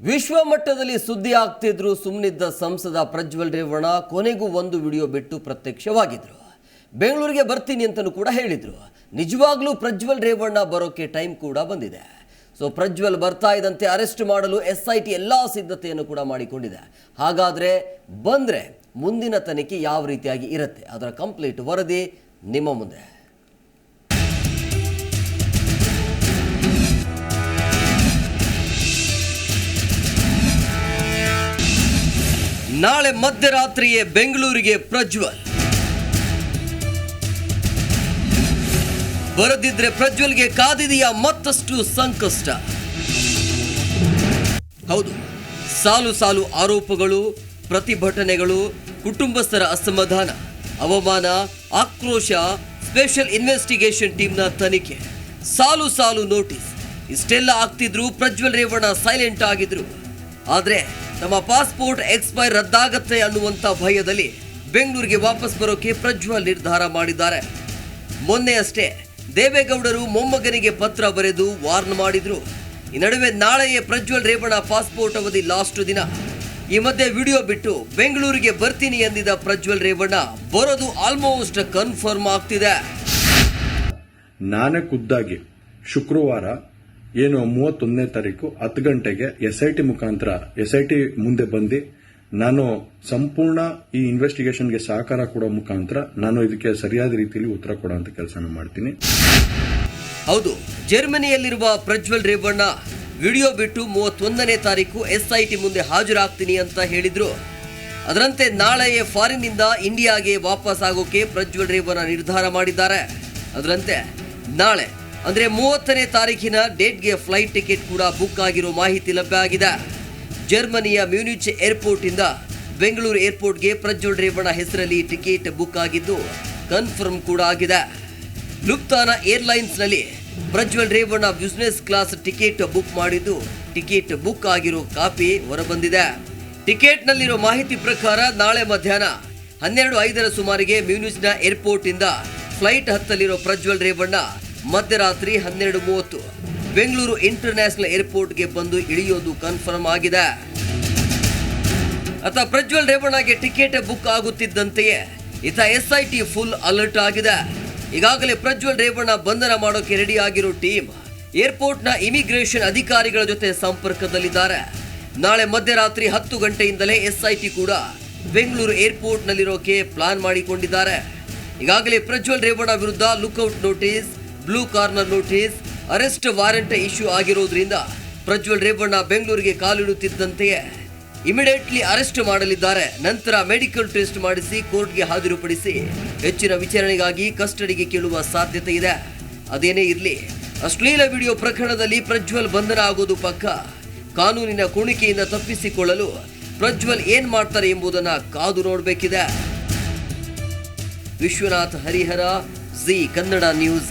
ವಿಶ್ವ ಮಟ್ಟದಲ್ಲಿ ಸುದ್ದಿ ಆಗ್ತಿದ್ರು ಸುಮ್ಮನಿದ್ದ ಸಂಸದ ಪ್ರಜ್ವಲ್ ರೇವಣ್ಣ ಕೊನೆಗೂ ಒಂದು ವಿಡಿಯೋ ಬಿಟ್ಟು ಪ್ರತ್ಯಕ್ಷವಾಗಿದ್ರು. ಬೆಂಗಳೂರಿಗೆ ಬರ್ತೀನಿ ಅಂತಲೂ ಕೂಡ ಹೇಳಿದರು. ನಿಜವಾಗ್ಲೂ ಪ್ರಜ್ವಲ್ ರೇವಣ್ಣ ಬರೋಕೆ ಟೈಮ್ ಕೂಡ ಬಂದಿದೆ. ಸೊ, ಪ್ರಜ್ವಲ್ ಬರ್ತಾ ಇದ್ದಂತೆ ಅರೆಸ್ಟ್ ಮಾಡಲು ಎಸ್ ಐ ಟಿ ಎಲ್ಲ ಸಿದ್ಧತೆಯನ್ನು ಕೂಡ ಮಾಡಿಕೊಂಡಿದೆ. ಹಾಗಾದ್ರೆ ಬಂದ್ರೆ ಮುಂದಿನ ತನಿಖೆ ಯಾವ ರೀತಿಯಾಗಿ ಇರುತ್ತೆ? ಅದರ ಕಂಪ್ಲೀಟ್ ವರದಿ ನಿಮ್ಮ ಮುಂದೆ. ನಾಳೆ ಮಧ್ಯರಾತ್ರಿಯೇ ಬೆಂಗಳೂರಿಗೆ ಪ್ರಜ್ವಲ್. ಬರದಿದ್ರೆ ಪ್ರಜ್ವಲ್ಗೆ ಕಾದಿದೆಯ ಮತ್ತಷ್ಟು ಸಂಕಷ್ಟ. ಹೌದು, ಸಾಲು ಸಾಲು ಆರೋಪಗಳು, ಪ್ರತಿಭಟನೆಗಳು, ಕುಟುಂಬಸ್ಥರ ಅಸಮಾಧಾನ, ಅವಮಾನ, ಆಕ್ರೋಶ, ಸ್ಪೆಷಲ್ ಇನ್ವೆಸ್ಟಿಗೇಷನ್ ಟೀಮ್ನ ತನಿಖೆ. ಸಾಲು ಸಾಲು ನೋಟಿಸ್. ಇಷ್ಟೆಲ್ಲ ಆಗ್ತಿದ್ರು ಪ್ರಜ್ವಲ್ ರೇವಣ್ಣ ಸೈಲೆಂಟ್ ಆಗಿದ್ರು. ಆದ್ರೆ ತಮ್ಮ ಪಾಸ್ಪೋರ್ಟ್ ಎಕ್ಸ್ಪೈರ್ ರದ್ದಾಗತ್ತೆ ಅನ್ನುವಂತ ಭಯದಲ್ಲಿ ಬೆಂಗಳೂರಿಗೆ ವಾಪಸ್ ಬರೋಕೆ ಪ್ರಜ್ವಲ್ ನಿರ್ಧಾರ ಮಾಡಿದ್ದಾರೆ. ಮೊನ್ನೆ ಅಷ್ಟೇ ದೇವೇಗೌಡರು ಮೊಮ್ಮಗನಿಗೆ ಪತ್ರ ಬರೆದು ವಾರ್ನ್ ಮಾಡಿದ್ರು. ಈ ನಡುವೆ ನಾಳೆಯೇ ಪ್ರಜ್ವಲ್ ರೇವಣ್ಣ ಪಾಸ್ಪೋರ್ಟ್ ಅವಧಿ ಲಾಸ್ಟ್ ದಿನ. ಈ ಮಧ್ಯೆ ವಿಡಿಯೋ ಬಿಟ್ಟು ಬೆಂಗಳೂರಿಗೆ ಬರ್ತೀನಿ ಎಂದಿದ್ದ ಪ್ರಜ್ವಲ್ ರೇವಣ್ಣ ಬರೋದು ಆಲ್ಮೋಸ್ಟ್ ಕನ್ಫರ್ಮ್ ಆಗ್ತಿದೆ. ನಾನೇ ಖುದ್ದಾಗಿ ಶುಕ್ರವಾರ ಏನು ಮೂವತ್ತೊಂದನೇ ತಾರೀಕು ಹತ್ತು ಗಂಟೆಗೆ ಎಸ್ ಐ ಟಿ ಮುಖಾಂತರ ಎಸ್ ಮುಂದೆ ಬಂದು ನಾನು ಸಂಪೂರ್ಣ ಈ ಇನ್ವೆಸ್ಟಿಗೇಷನ್ಗೆ ಸಹಕಾರ ಕೊಡೋ ಮುಖಾಂತರ ನಾನು ಇದಕ್ಕೆ ಸರಿಯಾದ ರೀತಿಯಲ್ಲಿ ಉತ್ತರ ಕೊಡೋಂಥ ಕೆಲಸನ ಮಾಡ್ತೀನಿ. ಹೌದು, ಜರ್ಮನಿಯಲ್ಲಿರುವ ಪ್ರಜ್ವಲ್ ರೇವಣ್ಣ, ವಿಡಿಯೋ ಬಿಟ್ಟು ಮೂವತ್ತೊಂದನೇ ತಾರೀಕು ಎಸ್ ಐ ಟಿ ಮುಂದೆ ಹಾಜರಾಗ್ತೀನಿ ಅಂತ ಹೇಳಿದ್ರು. ಅದರಂತೆ ನಾಳೆಯೇ ಫಾರಿನ್ನಿಂದ ಇಂಡಿಯಾಗೆ ವಾಪಸ್ ಆಗೋಕೆ ಪ್ರಜ್ವಲ್ ರೇವಣ್ಣ ನಿರ್ಧಾರ ಮಾಡಿದ್ದಾರೆ. ಅದರಂತೆ ನಾಳೆ ಅಂದ್ರೆ ಮೂವತ್ತನೇ ತಾರೀಕಿನ ಡೇಟ್ಗೆ ಫ್ಲೈಟ್ ಟಿಕೆಟ್ ಕೂಡ ಬುಕ್ ಆಗಿರೋ ಮಾಹಿತಿ ಲಭ್ಯ ಆಗಿದೆ. ಜರ್ಮನಿಯ ಮ್ಯೂನಿಚ್ ಏರ್ಪೋರ್ಟ್ ಇಂದ ಬೆಂಗಳೂರು ಏರ್ಪೋರ್ಟ್ಗೆ ಪ್ರಜ್ವಲ್ ರೇವಣ್ಣ ಹೆಸರಲ್ಲಿ ಟಿಕೆಟ್ ಬುಕ್ ಆಗಿದ್ದು ಕನ್ಫರ್ಮ್ ಕೂಡ ಆಗಿದೆ. Lufthansa ಏರ್ಲೈನ್ಸ್ನಲ್ಲಿ Prajwal Revanna business class ticket book ಮಾಡಿದ್ದು ಟಿಕೆಟ್ ಬುಕ್ ಆಗಿರೋ ಕಾಪಿ ಹೊರಬಂದಿದೆ. ಟಿಕೆಟ್ನಲ್ಲಿರೋ ಮಾಹಿತಿ ಪ್ರಕಾರ ನಾಳೆ ಮಧ್ಯಾಹ್ನ ಹನ್ನೆರಡು ಐದರ ಸುಮಾರಿಗೆ ಮ್ಯೂನಿಚ್ನ ಏರ್ಪೋರ್ಟ್ ಇಂದ ಫ್ಲೈಟ್ ಹತ್ತಲಿರೋ ಪ್ರಜ್ವಲ್ ರೇವಣ್ಣ ಮಧ್ಯರಾತ್ರಿ ಹನ್ನೆರಡು ಮೂವತ್ತು. ಬೆಂಗಳೂರು ಇಂಟರ್ನ್ಯಾಷನಲ್ ಏರ್ಪೋರ್ಟ್ಗೆ ಬಂದು ಇಳಿಯೋದು ಕನ್ಫರ್ಮ್ ಆಗಿದೆ. ಆತ ಪ್ರಜ್ವಲ್ ರೇವಣ್ಣಗೆ ಟಿಕೆಟ್ ಬುಕ್ ಆಗುತ್ತಿದ್ದಂತೆಯೇ ಇತ S I T full alert ಆಗಿದೆ. ಈಗಾಗಲೇ ಪ್ರಜ್ವಲ್ ರೇವಣ್ಣ ಬಂಧನ ಮಾಡೋಕೆ ರೆಡಿ ಆಗಿರೋ ಟೀಮ್ ಏರ್ಪೋರ್ಟ್ನ ಇಮಿಗ್ರೇಷನ್ ಅಧಿಕಾರಿಗಳ ಜೊತೆ ಸಂಪರ್ಕದಲ್ಲಿದ್ದಾರೆ. ನಾಳೆ ಮಧ್ಯರಾತ್ರಿ ಹತ್ತು ಗಂಟೆಯಿಂದಲೇ ಎಸ್ ಐ ಟಿ ಕೂಡ ಬೆಂಗಳೂರು ಏರ್ಪೋರ್ಟ್ನಲ್ಲಿರೋಕೆ ಪ್ಲಾನ್ ಮಾಡಿಕೊಂಡಿದ್ದಾರೆ. ಈಗಾಗಲೇ ಪ್ರಜ್ವಲ್ ರೇವಣ್ಣ ವಿರುದ್ಧ lookout notice blue corner notice, arrest warrant issue ಆಗಿರೋದ್ರಿಂದ ಪ್ರಜ್ವಲ್ ರೇವಣ್ಣ ಬೆಂಗಳೂರಿಗೆ ಕಾಲಿಡುತ್ತಿದ್ದಂತೆಯೇ ಇಮಿಡಿಯೇಟ್ಲಿ ಅರೆಸ್ಟ್ ಮಾಡಲಿದ್ದಾರೆ. ನಂತರ ಮೆಡಿಕಲ್ ಟೆಸ್ಟ್ ಮಾಡಿಸಿ ಕೋರ್ಟ್ಗೆ ಹಾಜರುಪಡಿಸಿ ಹೆಚ್ಚಿನ ವಿಚಾರಣೆಗಾಗಿ ಕಸ್ಟಡಿಗೆ ಕೇಳುವ ಸಾಧ್ಯತೆ ಇದೆ. ಅದೇನೇ ಇರಲಿ, ಅಶ್ಲೀಲ ವಿಡಿಯೋ ಪ್ರಕರಣದಲ್ಲಿ ಪ್ರಜ್ವಲ್ ಬಂಧನ ಆಗೋದು ಪಕ್ಕ. ಕಾನೂನಿನ ಕುಣಿಕೆಯಿಂದ ತಪ್ಪಿಸಿಕೊಳ್ಳಲು ಪ್ರಜ್ವಲ್ ಏನ್ ಮಾಡ್ತಾರೆ ಎಂಬುದನ್ನು ಕಾದು ನೋಡಬೇಕಿದೆ. Vishwanath Harihar, Zee Kannada news.